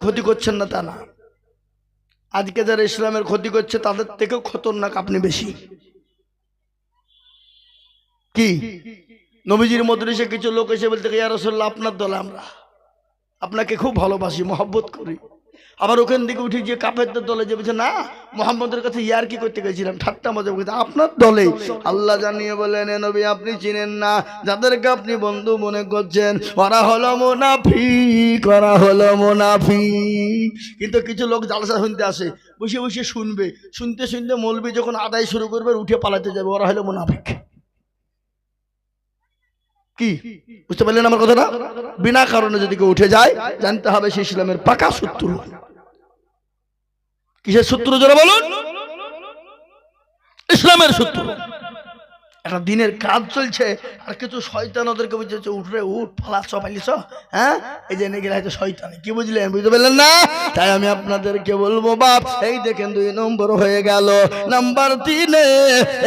ক্ষতি করছেন না তা না। আজকে যারা ইসলামের ক্ষতি করছে, তাদের থেকেও খতরনাক আপনি বেশি। কি? নবীজির মদরিসে কিছু লোক এসে বলতে ইয়া রাসূলুল্লাহ, আপনার দলে আমরা। আপনাকে খুব ভালোবাসি, মহব্বত করি। আবার ওখান থেকে উঠে গিয়ে কাপেরদের দলে যে বলছে, না, মোহাম্মদের কাছে ইয়ার কি করতে গেছিলাম? ঠাট্টা মজা করতে। আপনার দলে আল্লাহ জানিয়ে বলেন, "এ নবী, আপনি চিনেন না। যাদেরকে আপনি বন্ধু মনে করছেন, ওরা হলো মোনাফি করা হলো মোনাফি কিন্তু কিছু লোক জালসা শুনতে আসে, বসে বসে শুনবে। শুনতে শুনতে মলবি যখন আদায় শুরু করবে, উঠে পালাতে যাবে, ওরা হলো মোনাফিক। কি? বুঝতে পারলেন আমার কথাটা? বিনা কারণে যদি কেউ উঠে যায়, জানতে হবে সে ইসলামের পাকা শত্রু। কিসের সূত্র যারা বলুন? ইসলামের শত্রু একটা দিনের কাজ চলছে, আর কিছু শয়তান ওদেরকে বুঝেছে উঠরে উঠ, ফালা সবাইলিস হ্যাঁ? এই যে নেগে হয়তো শয়তানি, কি বুঝলেন? বুঝতে পারলেন না? তাই আমি আপনাদেরকে বলব, বাপ, এই দেখেন দুই নম্বর হয়ে গেল। নাম্বার তিনে,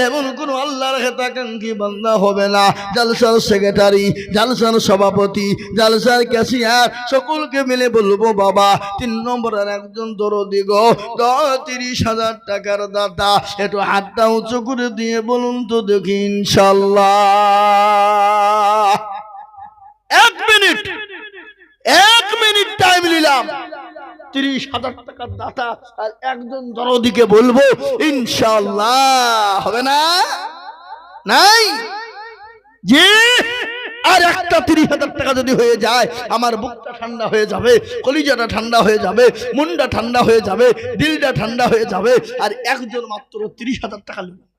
এমন কোন আল্লাহর হেতাকাঙ্ক্ষী বান্দা হবে না। জালসার সেক্রেটারি, জালসার সভাপতি, জালসার ক্যাশিয়ার, সকলকে মিলে বলব, বাবা, তিন নম্বরের একজন দরদি দশ, তিরিশ হাজার টাকার দাতা, একটু হাতটা উঁচু করে দিয়ে বলুন তো দেখি। ইনশাল্লাহ এক মিনিট। এক মিনিট টাইম নিলাম। তিরিশ হাজার টাকার দাতা আর একজন দরদিকে বলব ইনশাল্লাহ হবে না? নাই? জি? আর একটা তিরিশ হাজার টাকা যদি হয়ে যায়, আমার বুকটা ঠান্ডা হয়ে যাবে, কলিজাটা ঠান্ডা হয়ে যাবে মনটা ঠান্ডা হয়ে যাবে, দিলটা ঠান্ডা হয়ে যাবে, আর একজন মাত্র তিরিশ হাজার টাকা নেব।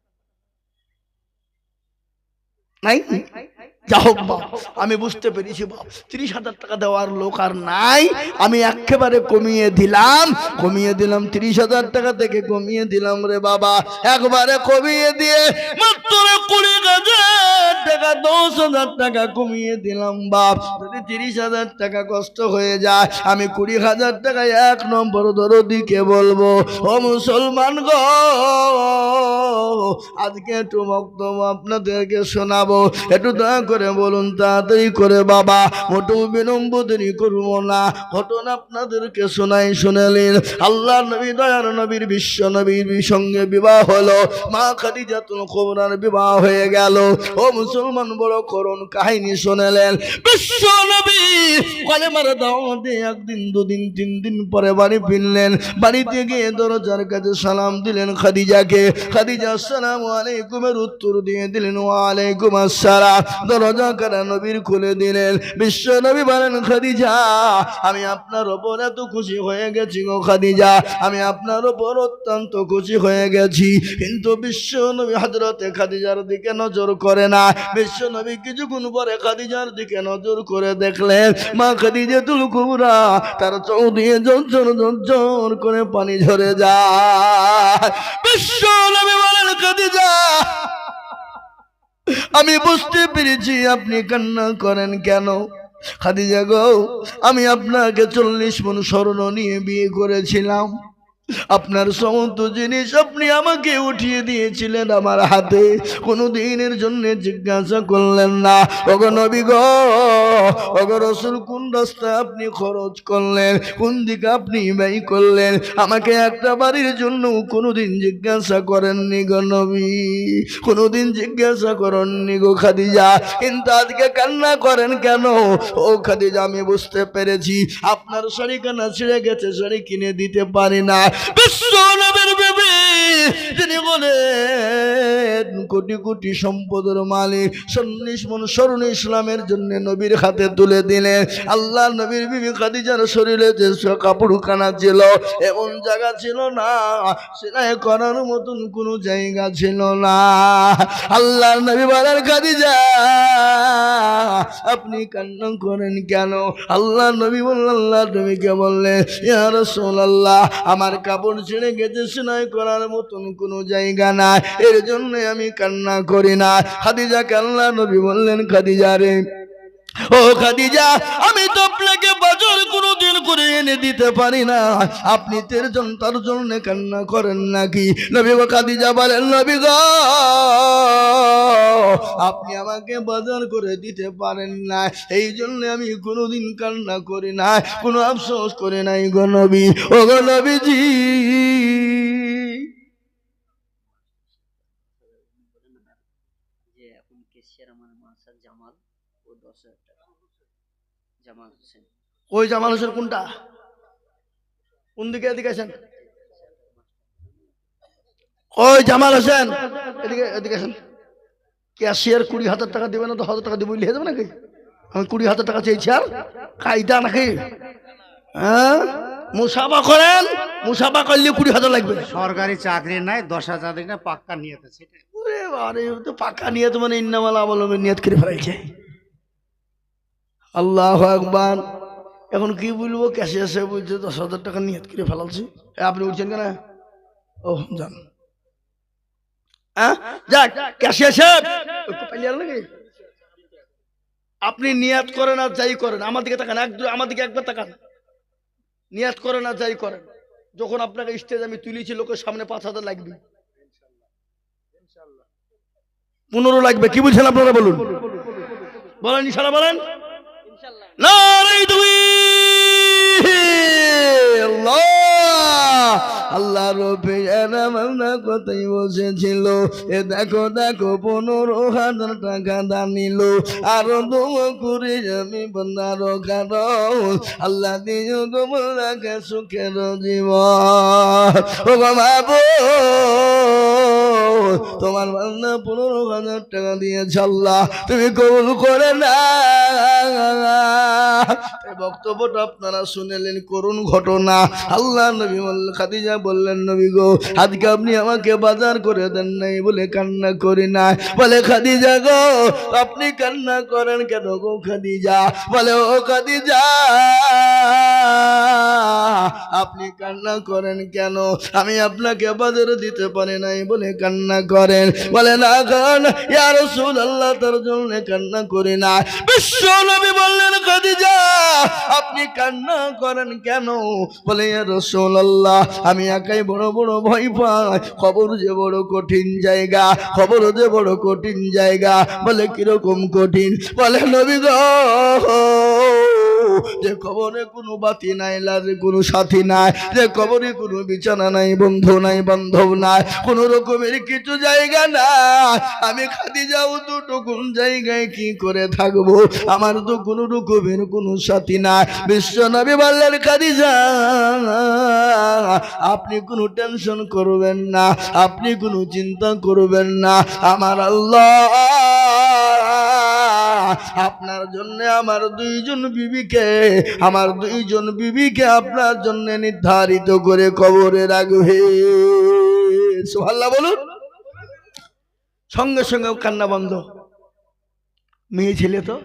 নাই যা হোক বাপ, আমি বুঝতে পেরেছি বাপ, তিরিশ হাজার টাকা দেওয়ার লোক আর নাই। আমি একেবারে কমিয়ে দিলাম কমিয়ে দিলাম, তিরিশ হাজার টাকা থেকে কমিয়ে দিলাম রে বাবা। একবারে কমিয়ে দিয়ে মাত্র কুড়ি হাজার টাকা, দশ হাজার টাকা কমিয়ে দিলাম বাপ। যদি তিরিশ হাজার টাকা কষ্ট হয়ে যায়, আমি কুড়ি হাজার টাকা এক নম্বর দরদিকে বলব? ও মুসলমান গো, আজকে একটু বক্তব্য আপনাদেরকে শোনাবো। একটু দয়া করে বলুন, তাড়াতাড়ি করে বাবা, মোটু বিলম্ব দেরি করব না। ঘটনা আপনাদেরকে শোনাই শুনালেন আল্লাহ নবী, দয়ার নবীর, বিশ্ব নবীর সঙ্গে বিবাহ হলো। মা খাদিজাতুল কোবরার বিবাহ হয়ে গেল। ও মুসলমান, বড় করুন কাহিনী শোনালেন বিশ্ব নবী কলেমার দাওয়াতে একদিন, দুদিন, তিন দিন পরে বাড়ি ফিরলেন। বাড়িতে গিয়ে দরজার কাছে সালাম দিলেন খাদিজাকে। খাদিজা, আসসালাম আলাইকুমের উত্তর দিয়ে দিলেন। ওয়ালাইকুম আসসালাম। দরজা কারা নবীর খুলে দিলেন? বিশ্ব নবী বলেন, খাদিজা, আমি আপনার ওপর এত খুশি হয়ে গেছি গো খাদিজা। আমি আপনার ওপর অত্যন্ত খুশি হয়ে গেছি। কিন্তু বিশ্ব নবী হজরতে খাদিজার দিকে নজর করে না। বিশ্ব নবী কিছুক্ষণ পরে খাদিজার দিকে নজর করে দেখলেন, মা খাদিজা তুল কুবরা, তার চৌ দিয়ে জঞ্জর জঞ্জর করে পানি ঝরে যায়। বিশ্ব নবী বলেন, খাদিজা আমি বুঝতে পেরেছি আপনি কান্না করেন কেন? খাদিজা গো, আমি আপনাকে চল্লিশ মন স্বর্ণ নিয়ে বিয়ে করেছিলাম। আপনার সমস্ত জিনিস আপনি আমাকে উঠিয়ে দিয়েছিলেন আমার হাতে। কোনো দিনের জন্য জিজ্ঞাসা করলেন না। অগ নবী গো রসুল কোন রাস্তায় আপনি খরচ করলেন? কোন দিকে আপনি ব্যয় করলেন? আমাকে একটা বাড়ির জন্য কোনো দিন জিজ্ঞাসা করেননি গো নবী। কোনো দিন জিজ্ঞাসা করেননি গো খাদিজা। কিন্তু আজকে কান্না করেন কেন? ও খাদিজা, আমি বুঝতে পেরেছি। আপনার শাড়ি কানা ছিঁড়ে গেছে শাড়ি কিনে দিতে পারি না। বিশ্ব তিনি বলেন, কোটি কোটি সম্পদের মালিক চল্লিশ মন স্মরণ ইসলামের জন্য নবীর হাতে তুলে দিলেন। আল্লাহ নবীর বিবি খাদিজার শরীরে যে কাপড় কানা ছিল, এমন জায়গা ছিল না সেলাই করার মতন কোনো জায়গা ছিল না। আল্লাহ নবী বলেন, খাদিজা, আপনি কান্না করেন কেন? আল্লাহ নবী বললেন, আল্লাহ নবীকে বললেন, ইয়া রাসূলুল্লাহ, আমার কাপড় ছেড়ে গেছে সেলাই করার মতন কোনো জায়গা নাই। এর জন্য আমি কান্না করি না। খাদিজা আল্লাহ নবী বললেন, খাদিজা রে, ও খাদিজা, আমি তো আপনাকে বাজার কোনোদিন করে এনে দিতে পারি না। আপনি তের জন তার জন্য কান্না করেন নাকি? নবী খাদিজা বলেন, নবী গো, আপনি আমাকে বাজার করে দিতে পারেন না। এই জন্য আমি কোনোদিন কান্না করি না। কোনো আফসোস করে নাই গো নবী। ও গো নবীজি যে এখন কেশিয়ার আমার মাসার জামাল ও দশ হাজার টাকা জামাল হোসেন ওই জামাল হোসেন কোনটা? কোন দিকে এদিকে আসেন। ওই জামাল হোসেন। এদিকে এদিকে আসেন। ক্যাশিয়ার কুড়ি হাজার টাকা দেবে না তো হাজার টাকা দেবো লিখে দেবে নাকি? আমি কুড়ি হাজার টাকা চেয়েছি আর। কায়দা নাকি? হ্যাঁ? মুসাফা করেন মুসাফা করলে কুড়ি হাজার লাগবে। সরকারি চাকরি নাই দশ হাজার না পাক্কা ওরে বাবারে, ও তো পাকা নিয়ত মানে ইন্নামালা অবলম্বন নিয়ত করে ফেলাইছে। আল্লাহ আকবার। এখন কি বলব? ক্যাশে এসে বলছে, দশ হাজার টাকা নিয়ত করে ফেলালছি। আপনি উঠছেন কেন? ও, যান। হ্যাঁ যাক নাকি? আপনি নিয়াত করেন আর যাই করেন, আমার দিকে তাকান, এক আমার দিকে একবার তাকান। নিয়াত করেন আর যাই করেন। যখন আপনাকে স্টেজ আমি তুলেছি, লোকের সামনে পাঁচ হাজার লাগবে। পনেরো লাগবে, কি বলছেন আপনারা বলুন? বলেন, ইশারা বলেন। আল্লাহ রবে আমরা কোথায় বসেছিল? এ দেখো দেখো, পনেরো হাজার টাকা দানিল আরও দম করে আমি আল্লাহ দিয়ে তোমাকে সুখের জীবন। তোমার বান্দা পনেরো হাজার টাকা দিয়েছে আল্লাহ। তুমি কবুল করে না বক্তব্যটা আপনারা শুনেলেন, করুন ঘটনা। আল্লাহ নবী খাদিজা বললেন, নবী গো, আজকে আপনি আমাকে বাজার করে দেন নাই বলে কান্না করি না। বলে, খাদিজা গো, আপনি কান্না করেন কেন গো খাদিজা? বলে, ও খাদিজা, আপনি কান্না করেন কেন? আমি আপনাকে বাজারে দিতে পারি নাই বলে কান্না করেন। বলে, না কারণ ইয়ার রসুল আল্লাহ তার জন্য কান্না করি না। বিশ্ব নবী বললেন, খাদিজা, আপনি কান্না করেন কেন? বলে রসুল আল্লাহ আমি একাই বড় বড় ভয় পাই। খবর যে বড় কঠিন জায়গা, খবর যে বড় কঠিন জায়গা, বলে কীরকম কঠিন? বলে, নবী গো যে কবরে কোনো বাতি নাই, লাজে কোনো সাথী নাই, যে কবরে কোনো বিছানা নাই, বন্ধু নাই, বান্ধব নাই, কোন রকমের কিছু জায়গা নাই। আমি খাদি যাও দুটো কোন জায়গায় কি করে থাকব? আমার তো কোনো রকমের কোনো সাথী নাই। বিশ্ব নবী বললেন খাদি আপনি কোনো টেনশন করবেন না, আপনি কোনো চিন্তা করবেন না। আমার আল্লাহ আপনার জন্য আমার দুইজন বিবিকে, আমার দুইজন বিবিকে আপনার জন্য নির্ধারিত করে কবরে রাখবে। সোহাল্লা বলুন। সঙ্গে সঙ্গে কান্না বন্ধ। মেয়ে ছেলে তো,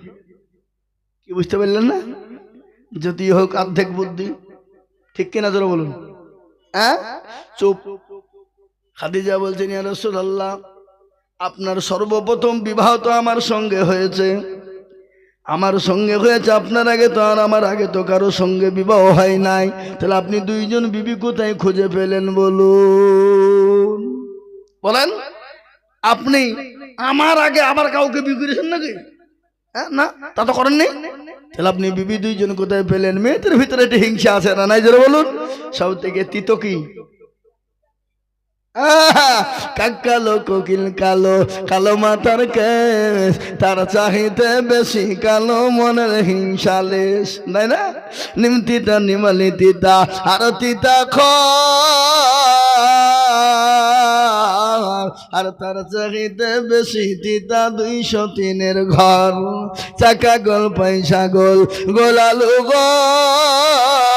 কি বুঝতে পারলেন না? যদি হোক অর্ধেক বুদ্ধি। ঠিক কিনা তোরা বলুন। হ্যাঁ? চুপ। খাদিজা বলছেন, ইয়া রাসূলুল্লাহ আপনার সর্বপ্রথম বিবাহ তো আমার সঙ্গে হয়েছে। আমার সঙ্গে হয়েছে, আপনার আগে তো আর আমার আগে তো কারও সঙ্গে বিবাহ হয় নাই। তাহলে আপনি দুইজন বিবি কোথায় খুঁজে পেলেন বলুন? বলেন, আপনি আমার আগে আবার কাউকে বিয়ে করেছেন নাকি? হ্যাঁ না, তা তো করেননি? তাহলে আপনি বিবি দুইজন কোথায় পেলেন? মেয়েদের ভিতরে একটা হিংসা আছে না নাই? জোরে বলুন। সব থেকে তিতো কি আহা, কাক কালো কোকিল কালো কালো মাথার কেস তার চাহিতে বেশি কালো মনের হিংসালেশ তাই না? নিমতিতা নিমালি তিতা আর তিতা খ আর তার চাহিতে বেশি তিতা দুইশো তিনের ঘর। চাকা গোল পয়সা গোল গোলালু গোল।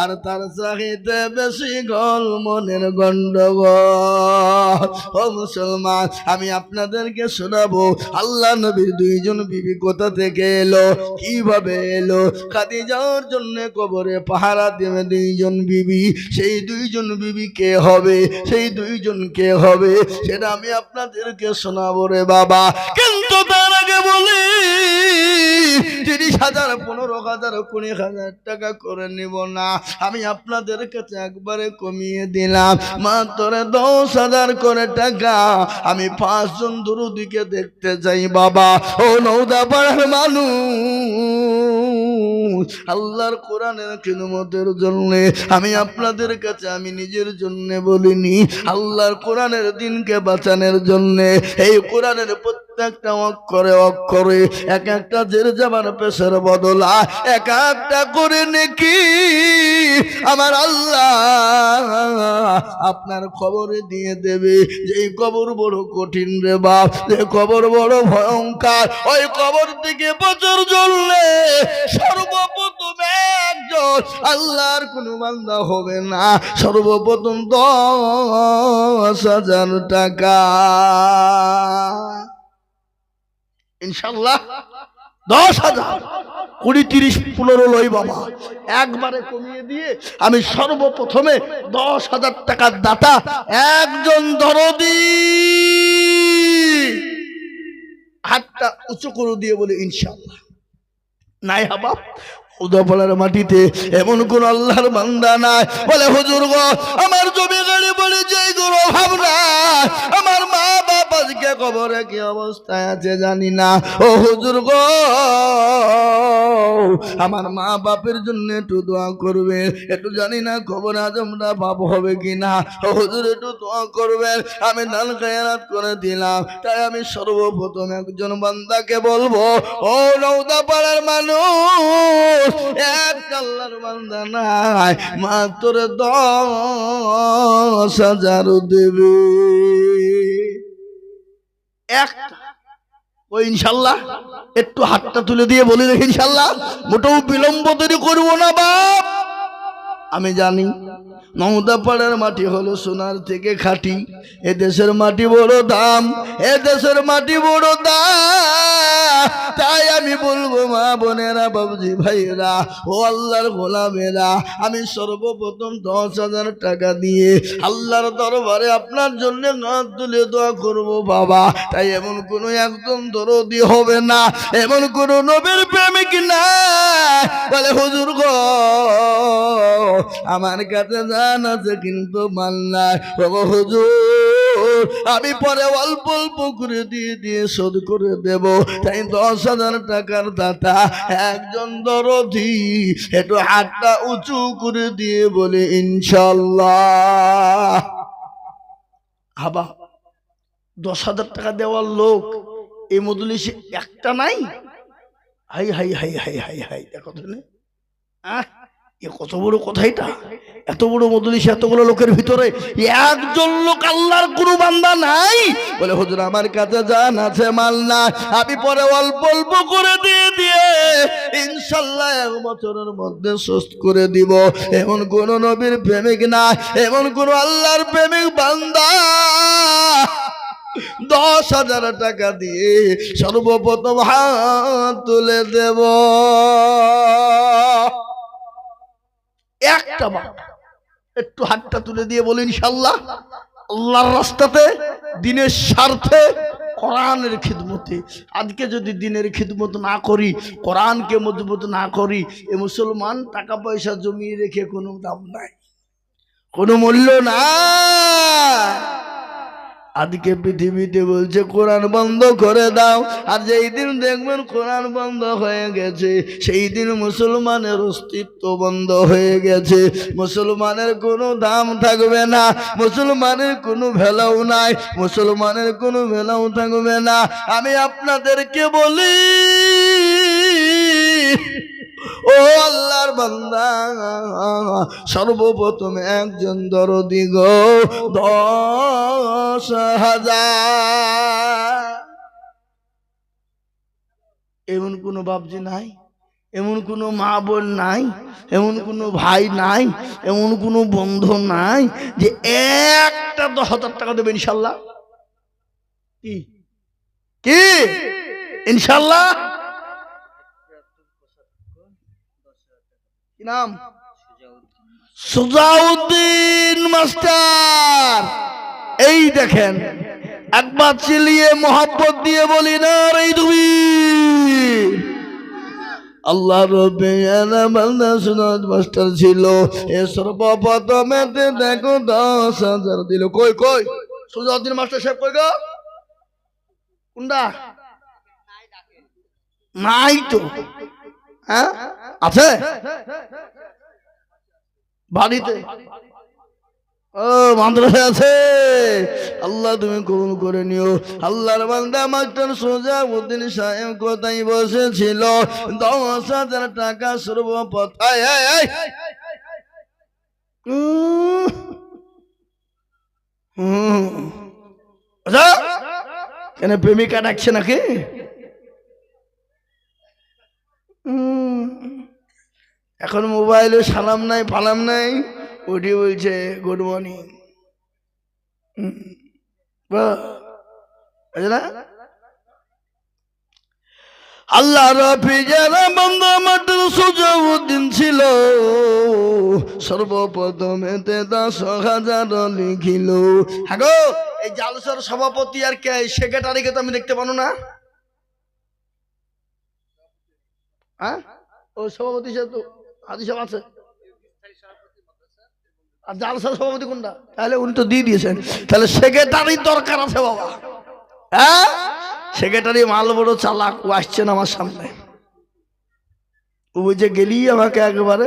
আর তার চাহিতে বেশি গল মনের গন্ডগোল। ও মুসলমান, আমি আপনাদেরকে শোনাবো, আল্লাহ নবীর দুইজন বিবি কোথা থেকে এলো? কীভাবে এলো? খাদিজার জন্য কবরে পাহারা দেবে দুইজন বিবি। সেই দুইজন বিবি কে হবে? সেই দুইজন কে হবে? সেটা আমি আপনাদেরকে শোনাবো রে বাবা। কিন্তু তার আগে বলি, তিরিশ হাজার, পনেরো হাজার, কুড়ি হাজার টাকা করে নিব না। আমি আপনাদের কাছে একবারে কমিয়ে দিলাম। মাত্র দশ হাজার করে টাকা। আমি পাঁচজন দুরুদিকে দেখতে চাই, বাবা। ও নৌদা পাড়ার মানুষ। আল্লাহর কোরআনের খিদমতের জন্য। আমি আপনাদের কাছে, আমি নিজের জন্য বলিনি। আল্লাহর কোরআনের দিনকে বাঁচানোর জন্যে। এই কোরআনের প্রত্যেকটা অক্ষরে অক্ষরে এক একটা জের জামার পেশার বদলা, এক একটা করে নাকি। আমার আল্লাহ আপনার খবরে দিয়ে দেবে যে এই কবর বড় কঠিন রে বাপ, যে কবর বড় ভয়ঙ্কর, ওই কবর থেকে বছর জ্বললে সর্বপ্রথম একজন আল্লাহর কোনো বান্দা হবে না, সর্বপ্রথম দশ হাজার টাকা। ইনশাল্লাহ। দশ হাজার, কুড়ি তিরিশ, পনেরো লই বাবা। একবারে কমিয়ে দিয়ে আমি সর্বপ্রথমে দশ হাজার টাকার দাতা একজন দরদি। হাতটা উঁচু করে দিয়ে বলে, ইনশাল্লাহ। নাই হাবা উদয়পাড়ার মাটিতে এমন কোন আল্লাহর বান্দা নাই। বলে, হুজুর গো, আমার জমি গাড়ি বলে যে গুরু ভাবনা আমার মা বাপ আজকে কবরে কি অবস্থায় আছে জানি না। ও হুজুর গো, আমার মা বাপের জন্য একটু দোয়া করবে। একটু জানি না খবর আজমরা বাপ হবে কিনা। ও হুজুর, একটু দোয়া করবেন। আমি নাল খায়াত করে দিলাম। তাই আমি সর্বপ্রথম একজন বান্দাকে বলব, ও নৌদা পাড়ার মানুষ মাত্র দশ হাজার দেবে। ইনশাল্লাহ, একটু হাতটা তুলে দিয়ে বলি রেখে ইনশাল্লাহ, মোটেও বিলম্ব তৈরি করব না বাপ। আমি জানি মমতা পাড়ার মাটি হলো সোনার থেকে খাঁটি, এ দেশের মাটি বড় দাম, এ দেশের মাটি বড় দাম। তাই আমি বলব মা বোনেরা, বাবুজি ভাইরা ও আল্লাহর গোলামেরা, আমি সর্বপ্রথম দশ হাজার টাকা দিয়ে আল্লাহর দরবারে আপনার জন্য গান তুলে দোয়া করব বাবা। তাই এমন কোনো একদম দরদি হবে না, এমন কোনো নবীর প্রেমিক না বলে, হুজুর গো, আমার কাছে জান আছে কিন্তু ও হুজুর আমি পরে অল্প অল্প করে দিয়ে দিয়ে শোধ করে দেব। তাই দশ হাজার টাকার দাতা একজন দরদি একটু হাতটা উঁচু করে দিয়ে বলে ইনশাল্লাহ হাবা দশ হাজার টাকা দেওয়ার লোক এই মদলিসে একটা নাই? হাই হাই হাই হাই হাই হাই দেখো তো? আহ, এ কত বড় কথা এটা? এত বড় মদলিস এতগুলো লোকের ভিতরে একজন লোক আল্লাহর কোনো বান্দা নাই। বলে, হুজুর, আমার কাছে জান আছে, মাল না আমি পরে অল্প অল্প করে দিয়ে দিয়ে ইনশাল্লাহ এক বছরের মধ্যে সুস্থ করে দিব। এমন কোন নবীর প্রেমিক না এমন কোন আল্লাহর প্রেমিক বান্দা। দশ হাজার টাকা দিয়ে সর্বপ্রথম হাত তুলে দেব। একটা বার একটু হাতটা তুলে দিয়ে বলি ইনশাল্লাহ আল্লাহর রাস্তাতে, দিনের স্বার্থে, কোরআনের খিদমতে। আজকে যদি দিনের খিদমত না করি, কোরআনকে মজবুত না করি, এ মুসলমান টাকা পয়সা জমিয়ে রেখে কোনো দাম নাই, কোনো মূল্য না আজকে পৃথিবীতে বলছে, কোরআন বন্ধ করে দাও। আর যেই দিন দেখবেন কোরআন বন্ধ হয়ে গেছে, সেই দিন মুসলমানের অস্তিত্ব বন্ধ হয়ে গেছে। মুসলমানের কোনো দাম থাকবে না, মুসলমানের কোনো ভেলাও নাই, মুসলমানের কোনো ভেলাও থাকবে না। আমি আপনাদেরকে বলি ও আল্লাহর বান্দা, সর্বপ্রথম একজন দরদি গো, দশ হাজার। এমন কোনো বাবজি নাই, এমন কোনো মা বোন নাই, এমন কোনো ভাই নাই, এমন কোনো বন্ধু নাই যে একটা দশ হাজার টাকা দেবে ইনশাল্লাহ। কি? কি? ইনশাল্লাহ? নাম? সুজাউদ্দিন মাস্টার। এই দেখেন, একবার চিলিয়ে মোহাব্বত দিয়ে বলি, না রে তুমি আল্লাহ মাস্টার ছিল। এ সর্বপ্রথমেতে দেখো দশ হাজার দিল। কই কই? সুজাউদ্দিন মাস্টার সাহেব কই গো? কোনটা? নাই তো। হ্যাঁ আছে বাড়িতে ও মাদ্রাসা আছে আল্লাহ তুমি কবুল করে নিও আল্লাহর বান্দা মাস্টার সোজা উদ্দিন সাহেব কোথায় বসেছিল দশ হাজার টাকা সর্বপথ আয়, আয়, আয়। হুম। আচ্ছা, কেন প্রেমিকা ডাকছে নাকি এখন মোবাইলে সালাম নাই, ফালাম নাই ওটি বলছে গুড মর্নিং আল্লাহ রফি যারা বন্ধু ছিল। সর্বপ্রথমে দশ হাজার লিখিল। হ্যাগো এই জালসার সভাপতি আর কে সেক্রেটারিকে তো আমি দেখতে পানো না। হ্যাঁ? ও সভাপতি সাহেব তো হাজি সব আছে। আর জালসার সভাপতি কোনটা? তাহলে উনি তো দিয়ে দিয়েছেন। তাহলে সেক্রেটারি দরকার আছে বাবা। হ্যাঁ? সেক্রেটারি মাল বড় চালাক আসছেন আমার সামনে। ও যে গেলি আমাকে একবারে।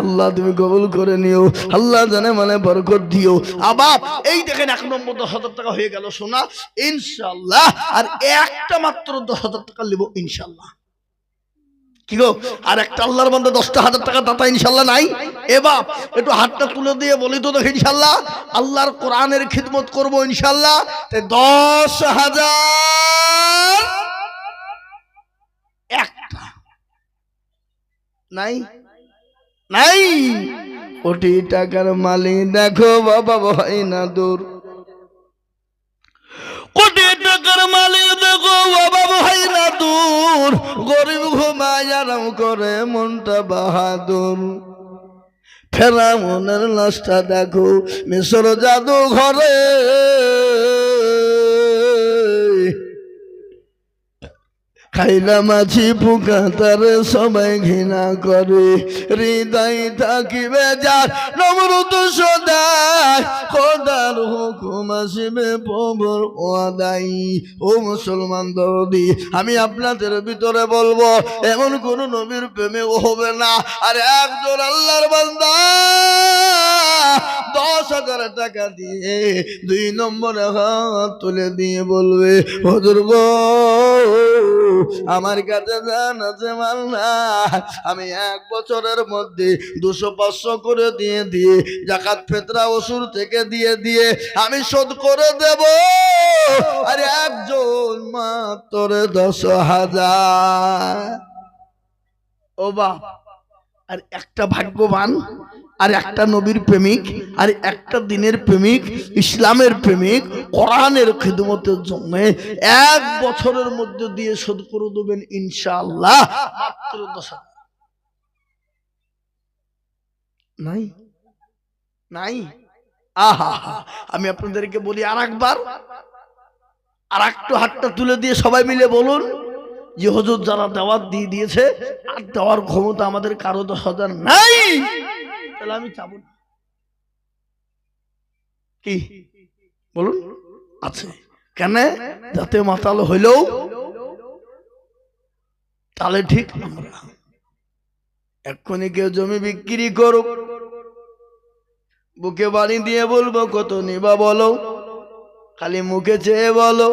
আল্লাহ তুমি কবুল করে নিও। আল্লাহ জানে মানে বরকত দিও। আবার এই দেখেন এক নম্বর দশ হাজার টাকা হয়ে গেল সোনা। ইনশাল্লাহ আর একটা মাত্র দশ হাজার টাকা নেব ইনশাল্লাহ কি গো? আর একটা আল্লাহর মধ্যে দশটা হাজার টাকা দাতা ইনশাল্লাহ নাই? এবার একটু হাতটা তুলে দিয়ে বলি তো ইনশাল্লাহ আল্লাহর কোরআনের খিদমত করব ইনশাল্লাহ দশ হাজার একটা নাই? নাই? কোটি টাকার মালিক দেখো বাবা ভাই না দূর। কোটি টাকার মালিক দেখো বাবা ভাই না দূর। গরিব ঘুমায় আরাম করে মনটা বাহাদুর। ফেরা মনের লাশটা দেখো মিশর জাদু ঘরে খাইলা মাছি পোকা তার সবাই ঘৃণা করে। হৃদয় থাকিবে যার, নমরুদ সদায় খোদার হুকুম আসিবে প্রভুর ওয়াদাই। ও মুসলমান দরদি, আমি আপনাদের ভিতরে বলব, এমন কোন নবীর প্রেমে হবে না। আর একজন আল্লাহর বান্দা, দশ হাজার টাকা দিয়ে দুই নম্বরে হাত তুলে দিয়ে বলবে, হজুর গো আমার কাছে জান আছে মাল না আমি এক বছরের মধ্যে দুশো পাঁচশো করে দিয়ে দিয়ে জাকাত, ফেতরা ওষুর থেকে দিয়ে দিয়ে আমি শোধ করে দেব। আর একজন মাত্র দশ হাজার। ও বাপ, আর একটা ভাগ্যবান আর একটা নবীর প্রেমিক, আর একটা দিনের প্রেমিক, ইসলামের প্রেমিক, কোরআনের খিদমতের জন্য এক বছরের মধ্যে দিয়ে শোধ করে দেবেন ইনশাআল্লাহ। মাত্র দশ নাই? নাই? আহা আমি আপনাদেরকে বলি আর একবার আর একটু হাতটা তুলে দিয়ে সবাই মিলে বলুন, যে হজুর যারা দেওয়ার দিয়ে দিয়েছে, আর দেওয়ার ক্ষমতা আমাদের কারও দশ হাজার নাই। তাহলে আমি চাবো না। কি? বলুন। আছে কেন? যাতে মাতাল হইলেও তাহলে ঠিক আমরা এক্ষুনি কেউ জমি বিক্রি করুক। বুকে বাড়ি দিয়ে বলব কত নিবা বলো? খালি মুখে চেয়ে বলো।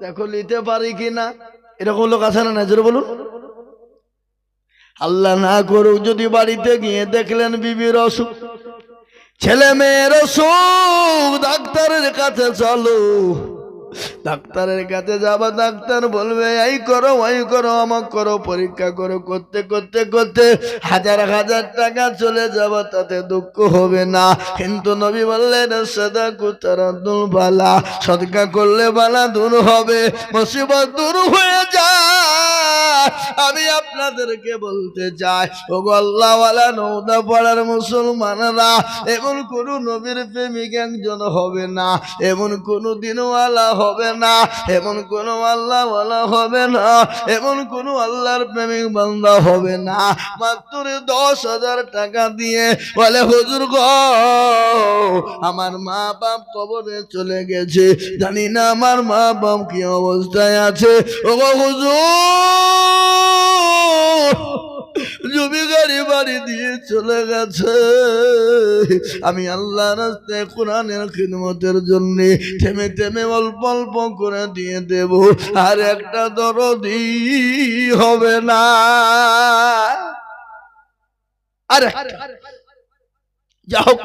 দেখো নিতে পারি কিনা? এরকম লোক আছে না নজর বলুন। আল্লাহ না করুক যদি বাড়িতে গিয়ে দেখলেন বিবির অসুখ। ছেলে মেয়ের অসুখ, ডাক্তারের কাছে চলো। ডাক্তারের কাছে যাবা, ডাক্তার বলবে, এই করো, ওই করো, আমাক করো, পরীক্ষা করো, করতে করতে করতে হাজার হাজার টাকা চলে যাবা, তাতে দুঃখ হবে না। কিন্তু নবী বললেন সদা কুতারাদুল বালা, সদকা করলে বালা দূর হবে, মুসিবত দূর হয়ে যায়। আমি আপনাদেরকে বলতে চাই ও গল্লাওয়ালা নৌদা পাড়ার মুসলমানরা, এমন কোন নবীর প্রেমিক একজন হবে না, এমন কোন দিনওয়ালা হবে না, এমন কোন আল্লাহওয়ালা হবে না, এমন কোন আল্লাহর প্রেমিক বান্দা হবে না। মাত্র দশ হাজার টাকা দিয়ে বলে, হুজুর গো, আমার মা বাপ কবরে চলে গেছে, জানি না আমার মা বাপ কি অবস্থায় আছে। ও হুজুর জমি গাড়ি বাড়ি দিয়ে চলে গেছে। আমি আল্লাহ রাস্তায় কোরআনের খিদমতের জন্য থেমে থেমে অল্প অল্প করে দিয়ে দেব। আর একটা দরদি হবে না। আর যা হোক,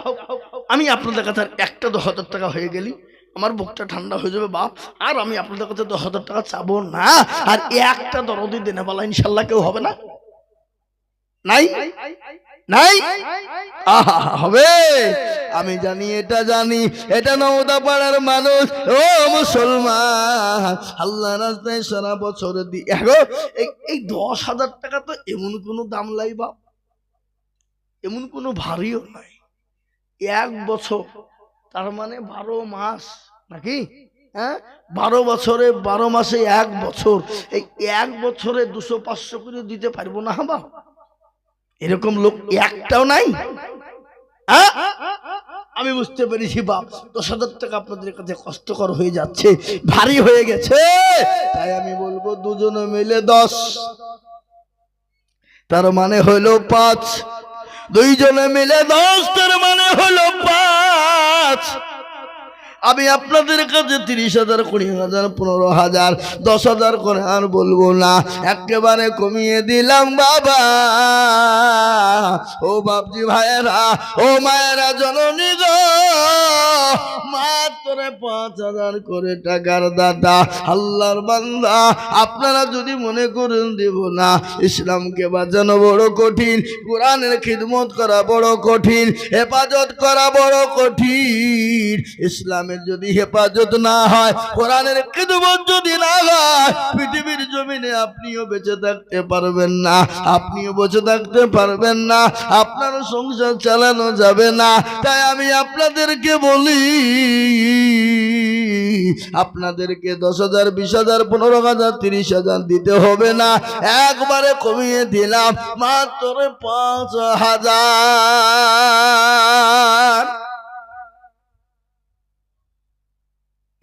আমি আপনাদের কাছে একটা দশ হাজার টাকা হয়ে গেলি। আমার বুকটা ঠান্ডা হয়ে যাবে, বাপ। আর আমি আপনাদের কাছে দশ হাজার টাকা চাবো না। আর একটা দরদি দেনে বলা ইনশাল্লাহ কেউ হবে না। নাই? নাই? আহা, হবে। আমি জানি, এটা জানি। এটা নওদা পাড়ার মানুষ। ও মুসলমান। আল্লাহ রাস্তায় সারা বছর দি এই দশ হাজার টাকা তো এমন কোনো দাম লাই, বাপ। এমন কোনো ভারীও নাই। এক বছর, তার মানে বারো মাস। নাকি? হ্যাঁ? বারো বছরে, বারো মাসে এক বছর। এই এক বছরে দুশো পাঁচশো করে দিতে পারব না বাপ এরকম লোক একটাও নাই। হ্যাঁ? আমি বুঝতে পেরেছি, বাপ। দশ হাজার টাকা আপনাদের কাছে কষ্টকর হয়ে যাচ্ছে, ভারী হয়ে গেছে। তাই আমি বলব, দুজনে মিলে দশ। তার মানে হলো পাঁচ। দুইজনে মিলে দশ, তার মানে হলো পাঁচ। আমি আপনাদের কাছে তিরিশ হাজার, কুড়ি হাজার, পনেরো হাজার, দশ হাজার করে আর বলব না। একেবারে কমিয়ে দিলাম বাবা। ও বাপজি ভাইয়েরা, ও মায়েরা জননী গো, মাত্র পাঁচ হাজার করে টাকার দাদা আল্লাহর বান্দা। আপনারা যদি মনে করেন দেব না, ইসলামকে বাঁচানো বড় কঠিন, কোরআনের খিদমত করা বড় কঠিন, হেফাজত করা বড় কঠিন। ইসলামের যদি হেফাজত না হয়, কোরআনের খিদমত যদি না হয়, পৃথিবীর জমিনে আপনিও বেঁচে থাকতে পারবেন না, আপনিও বেঁচে থাকতে পারবেন না আপনার সংসার চালানো যাবে না। তাই আমি আপনাদেরকে বলি, আপনাদেরকে দশ হাজার, বিশ হাজার, পনেরো হাজার, তিরিশ হাজার দিতে হবে না। একবারে কমিয়ে দিলাম, মাত্র পাঁচ হাজার।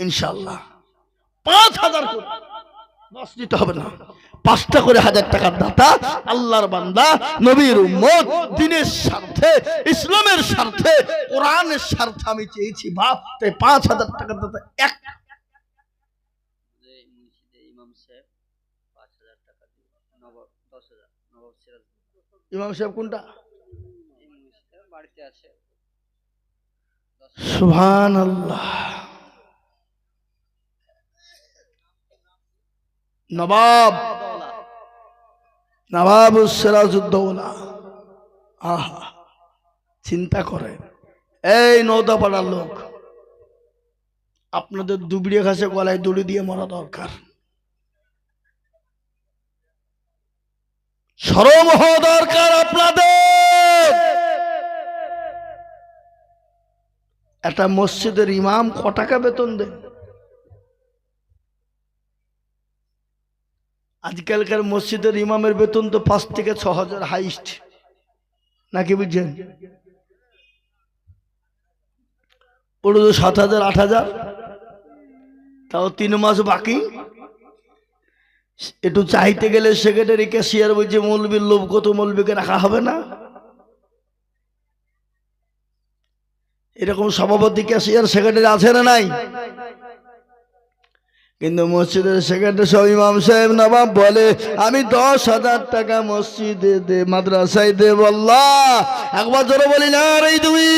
ইনশাল্লাহ পাঁচ হাজার দশ দিতে হবে না। পাঁচটা করে হাজার টাকার দাতা আল্লাহর বান্দা নবীর উম্মত দিনের স্বার্থে ইসলামের স্বার্থে কোরআনের স্বার্থে আমি চেয়েছি বাপ তাই পাঁচ হাজার টাকার দাতা এক। ইমাম সাহেব পাঁচ হাজার টাকা দিয়ে নবাব দশ হাজার নবাব সিরাজ ইমাম সাহেব কোনটা এই মুন্সিদে বাড়িতে আছে সুবহান আল্লাহ নবাব। নবাব সিরাজউদ্দৌলা আহা, চিন্তা করে এই নৌদাপাড়ার লোক, আপনাদের দুবড়িয়ে ঘাসে গলায় দড়ি দিয়ে মরা দরকার। সরম হওয়া দরকার আপনাদের। একটা মসজিদের ইমাম ক টাকা বেতন দেন? আজকালকার মসজিদের ইমামের বেতন তো পাঁচ থেকে ছ হাজার হাইস্ট। নাকি বুঝছেন? ওটা তো সাত হাজার, আট হাজার। তাও তিন মাস বাকি। একটু চাইতে গেলে সেক্রেটারি ক্যাশিয়ার বলছে, মৌলবীর লোভ কত, মৌলবীকে রাখা হবে না? এরকম সভাপতি ক্যাশিয়ার সেক্রেটারি আছে না নাই? কিন্তু মসজিদের সেখানটা সব ইমাম সাহেব নবাব বলে, আমি দশ হাজার টাকা মসজিদে দে, মাদ্রাসায় দে বল্লা একবার জোরে বলি না রে তুমি